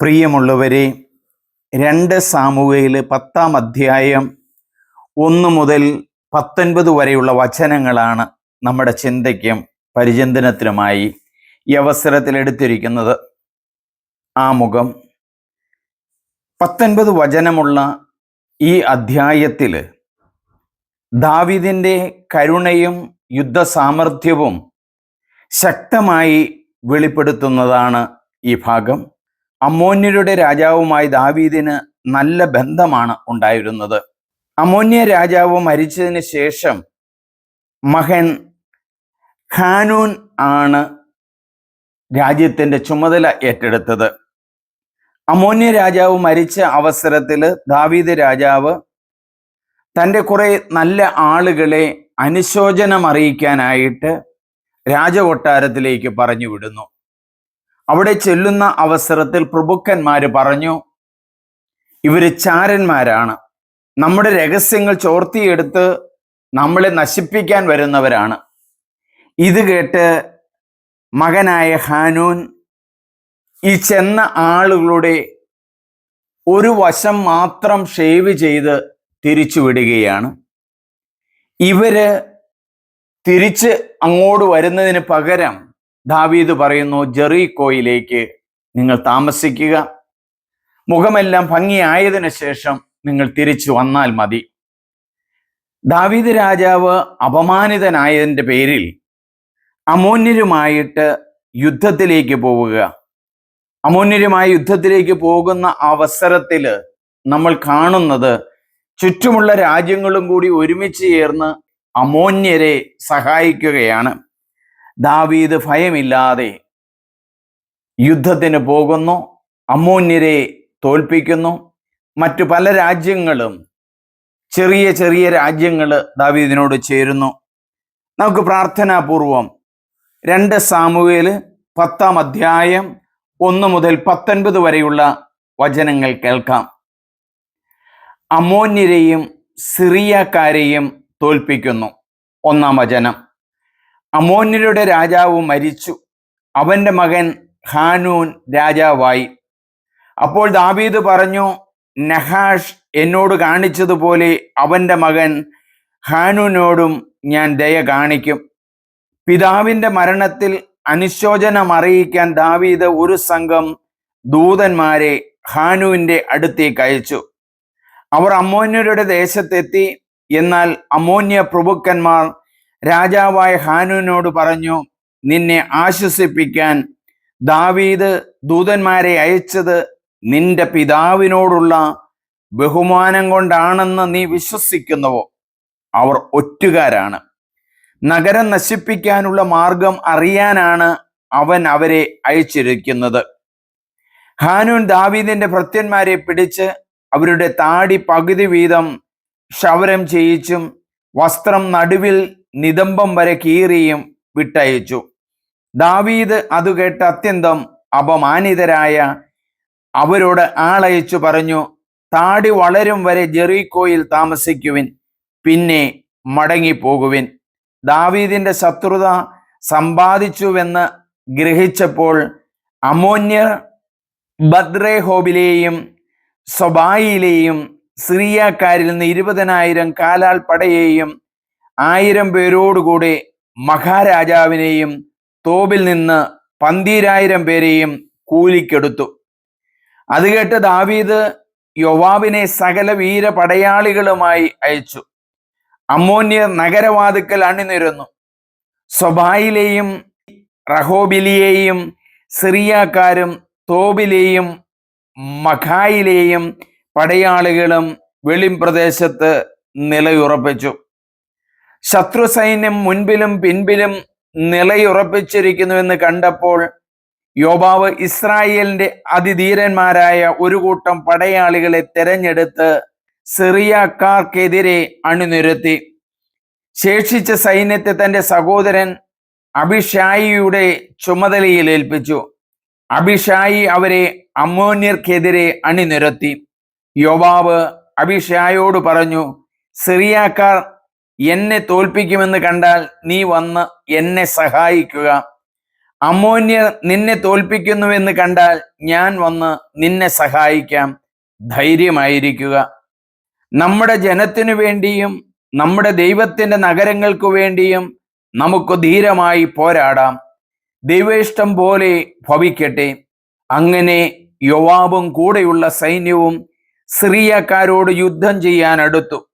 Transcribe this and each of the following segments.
പ്രിയമുള്ളവരെ രണ്ട് സാമൂഹയിൽ പത്താം അധ്യായം ഒന്ന് മുതൽ പത്തൊൻപത് വരെയുള്ള വചനങ്ങളാണ് നമ്മുടെ ചിന്തയ്ക്കും പരിചിന്തനത്തിനുമായി ഈ അവസരത്തിൽ എടുത്തിരിക്കുന്നത്. ആമുഖം പത്തൊൻപത് വചനമുള്ള ഈ അധ്യായത്തിൽ ദാവിദിന്റെ കരുണയും യുദ്ധസാമർഥ്യവും ശക്തമായി വെളിപ്പെടുത്തുന്നതാണ് ഈ ഭാഗം. അമോന്യരുടെ രാജാവുമായി ദാവീദിന് നല്ല ബന്ധമാണ് ഉണ്ടായിരുന്നത്. അമോന്യ രാജാവ് മരിച്ചതിന് ശേഷം മകൻ ഖാനൂൻ ആണ് രാജ്യത്തിന്റെ ചുമതല ഏറ്റെടുത്തത്. അമോന്യ രാജാവ് മരിച്ച അവസരത്തിൽ ദാവീദ് രാജാവ് തന്റെ കുറെ നല്ല ആളുകളെ അനുശോചനം അറിയിക്കാനായിട്ട് രാജകൊട്ടാരത്തിലേക്ക് പറഞ്ഞു വിടുന്നു. അവിടെ ചെല്ലുന്ന അവസരത്തിൽ പ്രഭുക്കന്മാര് പറഞ്ഞു ഇവർ ചാരന്മാരാണ്. നമ്മുടെ രഹസ്യങ്ങൾ ചോർത്തിയെടുത്ത് നമ്മളെ നശിപ്പിക്കാൻ വരുന്നവരാണ്. ഇത് കേട്ട് മകനായ ഹാനൂൻ ഈ ചെന്ന ആളുകളുടെ ഒരു വശം മാത്രം ഷേവ് ചെയ്ത് തിരിച്ചു വിടുകയാണ്. ഇവർ തിരിച്ച് അങ്ങോട്ട് വരുന്നതിന് പകരം ദാവീദ് പറയുന്നു ജെറീക്കോയിലേക്ക് നിങ്ങൾ താമസിക്കുക. മുഖമെല്ലാം ഭംഗിയായതിനു ശേഷം നിങ്ങൾ തിരിച്ചു വന്നാൽ മതി. ദാവീദ് രാജാവ് അപമാനിതനായതിന്റെ പേരിൽ അമോന്യരുമായിട്ട് യുദ്ധത്തിലേക്ക് പോവുക. അമോന്യരുമായി യുദ്ധത്തിലേക്ക് പോകുന്ന അവസരത്തിൽ നമ്മൾ കാണുന്നത് ചുറ്റുമുള്ള രാജ്യങ്ങളും കൂടി ഒരുമിച്ച് ചേർന്ന് അമോന്യരെ സഹായിക്കുകയാണ്. ദാവീദ് ഭയമില്ലാതെ യുദ്ധത്തിന് പോകുന്നു അമോന്യരെ തോൽപ്പിക്കുന്നു. മറ്റു പല രാജ്യങ്ങളും ചെറിയ ചെറിയ രാജ്യങ്ങൾ ദാവീദിനോട് ചേരുന്നു. നമുക്ക് പ്രാർത്ഥനാപൂർവം രണ്ട് സാമുവേൽ പത്താം അധ്യായം ഒന്ന് മുതൽ പത്തൊൻപത് വരെയുള്ള വചനങ്ങൾ കേൾക്കാം. അമോന്യരെയും സിറിയക്കാരെയും തോൽപ്പിക്കുന്നു. ഒന്നാം വചനം. അമോന്യരുടെ രാജാവ് മരിച്ചു. അവന്റെ മകൻ ഹാനൂൻ രാജാവായി. അപ്പോൾ ദാവീദ് പറഞ്ഞു നഹാഷ് എന്നോട് കാണിച്ചതുപോലെ അവന്റെ മകൻ ഹാനൂനോടും ഞാൻ ദയ കാണിക്കും. പിതാവിന്റെ മരണത്തിൽ അനുശോചനം അറിയിക്കാൻ ദാവീദ് ഒരു സംഘം ദൂതന്മാരെ ഹാനുവിന്റെ അടുത്തേക്ക് അയച്ചു. അവർ അമോന്യരുടെ ദേശത്തെത്തി. എന്നാൽ അമോന്യ പ്രഭുക്കന്മാർ രാജാവായ ഹാനൂനോട് പറഞ്ഞു നിന്നെ ആശ്വസിപ്പിക്കാൻ ദാവീദ് ദൂതന്മാരെ അയച്ചത് നിന്റെ പിതാവിനോടുള്ള ബഹുമാനം കൊണ്ടാണെന്ന് നീ വിശ്വസിക്കുന്നുവോ? അവർ ഒറ്റുകാരാണ്. നഗരം നശിപ്പിക്കാനുള്ള മാർഗം അറിയാനാണ് അവൻ അവരെ അയച്ചിരിക്കുന്നത്. ഹാനൂൻ ദാവീദിന്റെ ഭൃത്യന്മാരെ പിടിച്ച് അവരുടെ താടി പകുതി വീതം ക്ഷവരം ചെയ്യിച്ചും വസ്ത്രം നടുവിൽ നിതംബം വരെ കീറിയും വിട്ടയച്ചു. ദാവീദ് അത് കേട്ട് അത്യന്തം അപമാനിതരായ അവരോട് ആളയച്ചു പറഞ്ഞു താടി വളരും വരെ ജെറീക്കോയിൽ താമസിക്കുവിൻ പിന്നെ മടങ്ങിപ്പോകുവിൻ. ദാവീദിന്റെ ശത്രുത സമ്പാദിച്ചുവെന്ന് ഗ്രഹിച്ചപ്പോൾ അമോന്യർ ബദ്രേഹോബിലെയും സ്വബായിലെയും സിറിയക്കാരിൽ നിന്ന് ഇരുപതിനായിരം കാലാൽ പടയെയും ആയിരം പേരോടുകൂടി മഹാരാജാവിനെയും തോബിൽ നിന്ന് പന്തീരായിരം പേരെയും കൂലിക്കെടുത്തു. അത് കേട്ട് ദാവീദ് യോവാബിനെ സകല വീര പടയാളികളുമായി അയച്ചു. അമോന്യ നഗരവാതുക്കൽ അണിനിരന്നു. സ്വബായിലെയും റഹോബിലിയെയും സിറിയാക്കാരും തോബിലെയും മഖായിലെയും പടയാളികളും വെളിം പ്രദേശത്ത് നിലയുറപ്പിച്ചു. ശത്രു സൈന്യം മുൻപിലും പിൻപിലും നിലയുറപ്പിച്ചിരിക്കുന്നുവെന്ന് കണ്ടപ്പോൾ യോബാവ് ഇസ്രായേലിന്റെ അതിധീരന്മാരായ ഒരു കൂട്ടം പടയാളികളെ തെരഞ്ഞെടുത്ത് സിറിയക്കാർക്കെതിരെ അണിനിരത്തി. ശേഷിച്ച സൈന്യത്തെ തന്റെ സഹോദരൻ അഭിഷായിയുടെ ചുമതലയിൽ ഏൽപ്പിച്ചു. അഭിഷായി അവരെ അമോന്യർക്കെതിരെ അണിനിരത്തി. യോബാവ് അഭിഷായോട് പറഞ്ഞു സിറിയാക്കാർ എന്നെ തോൽപ്പിക്കുമെന്ന് കണ്ടാൽ നീ വന്ന് എന്നെ സഹായിക്കുക. അമോന്യ നിന്നെ തോൽപ്പിക്കുന്നുവെന്ന് കണ്ടാൽ ഞാൻ വന്ന് നിന്നെ സഹായിക്കാം. ധൈര്യമായിരിക്കുക. നമ്മുടെ ജനത്തിനു വേണ്ടിയും നമ്മുടെ ദൈവത്തിന്റെ നഗരങ്ങൾക്കു വേണ്ടിയും നമുക്ക് ധീരമായി പോരാടാം. ദൈവേഷ്ടം പോലെ ഭവിക്കട്ടെ. അങ്ങനെ യുവാവും കൂടെയുള്ള സൈന്യവും സിറിയക്കാരോട് യുദ്ധം ചെയ്യാൻ അടുത്തു.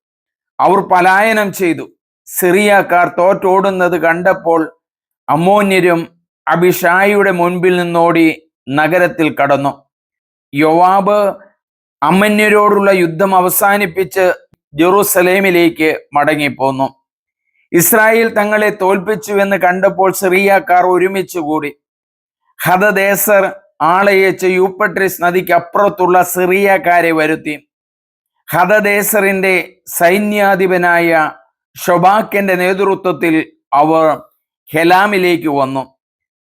അവർ പലായനം ചെയ്തു. സിറിയക്കാർ തോറ്റോടുന്നത് കണ്ടപ്പോൾ അമോന്യരും അഭിഷായിയുടെ മുൻപിൽ നിന്നോടി നഗരത്തിൽ കടന്നു. യോവാബ് അമ്മന്യരോടുള്ള യുദ്ധം അവസാനിപ്പിച്ച് ജെറൂസലേമിലേക്ക് മടങ്ങിപ്പോന്നു. ഇസ്രായേൽ തങ്ങളെ തോൽപ്പിച്ചുവെന്ന് കണ്ടപ്പോൾ സിറിയക്കാർ ഒരുമിച്ച് കൂടി. ഹദദേശർ ആളയച്ച് യൂപ്പട്രിസ് നദിക്ക് അപ്പുറത്തുള്ള സിറിയക്കാരെ വരുത്തി. ഹദദേശറിന്റെ സൈന്യാധിപനായ ഷൊബാക്കിന്റെ നേതൃത്വത്തിൽ അവർ ഹെലാമിലേക്ക് വന്നു.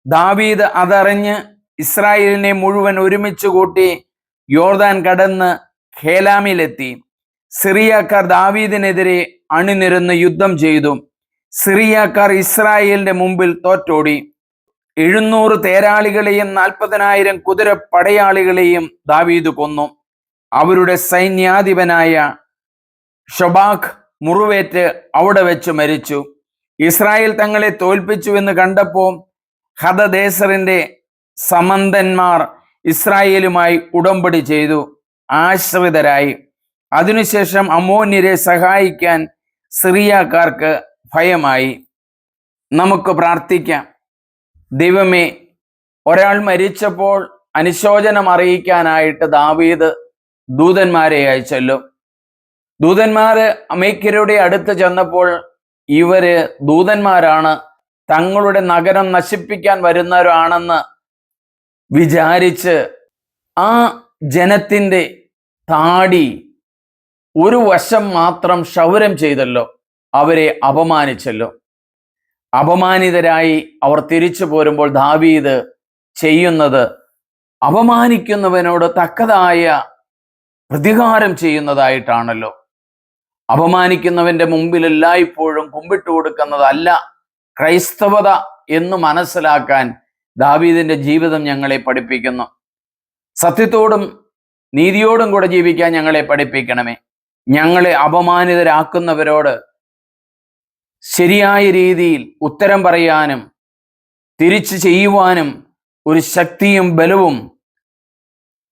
ദാവീദ് അതറിഞ്ഞ് ഇസ്രായേലിനെ മുഴുവൻ ഒരുമിച്ച് കൂട്ടി യോർദാൻ കടന്ന് ഹേലാമിലെത്തി. സിറിയക്കാർ ദാവീദിനെതിരെ അണിനിരന്ന് യുദ്ധം ചെയ്തു. സിറിയക്കാർ ഇസ്രായേലിന്റെ മുമ്പിൽ തോറ്റോടി. എഴുന്നൂറ് തേരാളികളെയും നാൽപ്പതിനായിരം കുതിരപ്പടയാളികളെയും ദാവീദ് കൊന്നു. അവരുടെ സൈന്യാധിപനായ ഷൊബാഖ് മുറിവേറ്റ് അവിടെ വെച്ച് മരിച്ചു. ഇസ്രായേൽ തങ്ങളെ തോൽപ്പിച്ചുവെന്ന് കണ്ടപ്പോൾ ഹദദേശറിന്റെ സമന്തന്മാർ ഇസ്രായേലുമായി ഉടമ്പടി ചെയ്തു. ആശ്രിതരായി. അതിനുശേഷം അമോന്യരെ സഹായിക്കാൻ സിറിയക്കാർക്ക് ഭയമായി. നമുക്ക് പ്രാർത്ഥിക്കാം. ദൈവമേ ഒരാൾ മരിച്ചപ്പോൾ അനുശോചനം അറിയിക്കാനായിട്ട് ദാവീദ് ദൂതന്മാരെ അയച്ചല്ലോ. ദൂതന്മാര് അമേക്കരുടെ അടുത്ത് ചെന്നപ്പോൾ ഇവർ ദൂതന്മാരാണ് തങ്ങളുടെ നഗരം നശിപ്പിക്കാൻ വരുന്നവരാണെന്ന് വിചാരിച്ച് ആ ജനത്തിന്റെ താടി ഒരു വശം മാത്രം ക്ഷൗരം ചെയ്തല്ലോ. അവരെ അപമാനിച്ചല്ലോ. അപമാനിതരായി അവർ തിരിച്ചു പോരുമ്പോൾ ദാവീദ് ചെയ്യുന്നത് അപമാനിക്കുന്നവനോട് തക്കതായ പ്രതികാരം ചെയ്യുന്നതായിട്ടാണല്ലോ. അപമാനിക്കുന്നവന്റെ മുമ്പിൽ എല്ലായ്പ്പോഴും കുമ്പിട്ട് കൊടുക്കുന്നതല്ല ക്രൈസ്തവത എന്ന് മനസ്സിലാക്കാൻ ദാവീദിന്റെ ജീവിതം ഞങ്ങളെ പഠിപ്പിക്കുന്നു. സത്യത്തോടും നീതിയോടും കൂടെ ജീവിക്കാൻ ഞങ്ങളെ പഠിപ്പിക്കണമേ. ഞങ്ങളെ അപമാനിതരാക്കുന്നവരോട് ശരിയായ രീതിയിൽ ഉത്തരം പറയാനും തിരിച്ചു ചെയ്യുവാനും ഒരു ശക്തിയും ബലവും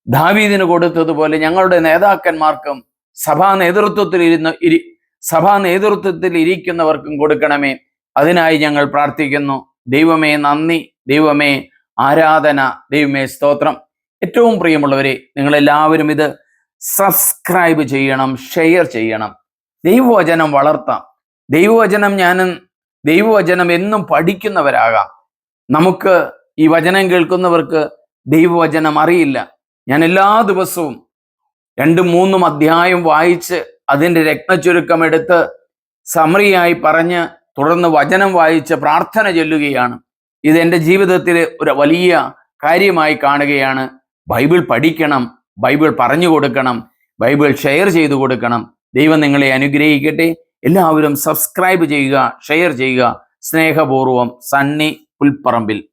ദാവീദിന് കൊടുത്തതുപോലെ ഞങ്ങളുടെ നേതാക്കന്മാർക്കും സഭാ നേതൃത്വത്തിൽ ഇരുന്ന് ഇരി സഭാ നേതൃത്വത്തിൽ ഇരിക്കുന്നവർക്കും കൊടുക്കണമേ. അതിനായി ഞങ്ങൾ പ്രാർത്ഥിക്കുന്നു. ദൈവമേ നന്ദി ദൈവമേ ആരാധന ദൈവമേ സ്തോത്രം. ഏറ്റവും പ്രിയമുള്ളവരെ നിങ്ങളെല്ലാവരും ഇത് സബ്സ്ക്രൈബ് ചെയ്യണം ഷെയർ ചെയ്യണം. ദൈവവചനം വളർത്താം. ദൈവവചനം ഞാൻ ദൈവവചനം എന്നും പഠിക്കുന്നവരാകാം. നമുക്ക് ഈ വചനം കേൾക്കുന്നവർക്ക് ദൈവവചനം അറിയില്ല. ഞാൻ എല്ലാ ദിവസവും രണ്ടും മൂന്നും അധ്യായം വായിച്ച് അതിന്റെ രക്തചുരുക്കം എടുത്ത് സമറിയായി പറഞ്ഞ് തുടർന്ന് വചനം വായിച്ച് പ്രാർത്ഥന ചൊല്ലുകയാണ്. ഇത് എന്റെ ജീവിതത്തിലെ ഒരു വലിയ കാര്യമായി കാണുകയാണ്. ബൈബിൾ പഠിക്കണം ബൈബിൾ പറഞ്ഞു കൊടുക്കണം ബൈബിൾ ഷെയർ ചെയ്തു കൊടുക്കണം. ദൈവം നിങ്ങളെ അനുഗ്രഹിക്കട്ടെ. എല്ലാവരും സബ്സ്ക്രൈബ് ചെയ്യുക ഷെയർ ചെയ്യുക. സ്നേഹപൂർവം സണ്ണി പുൽപ്പറമ്പിൽ.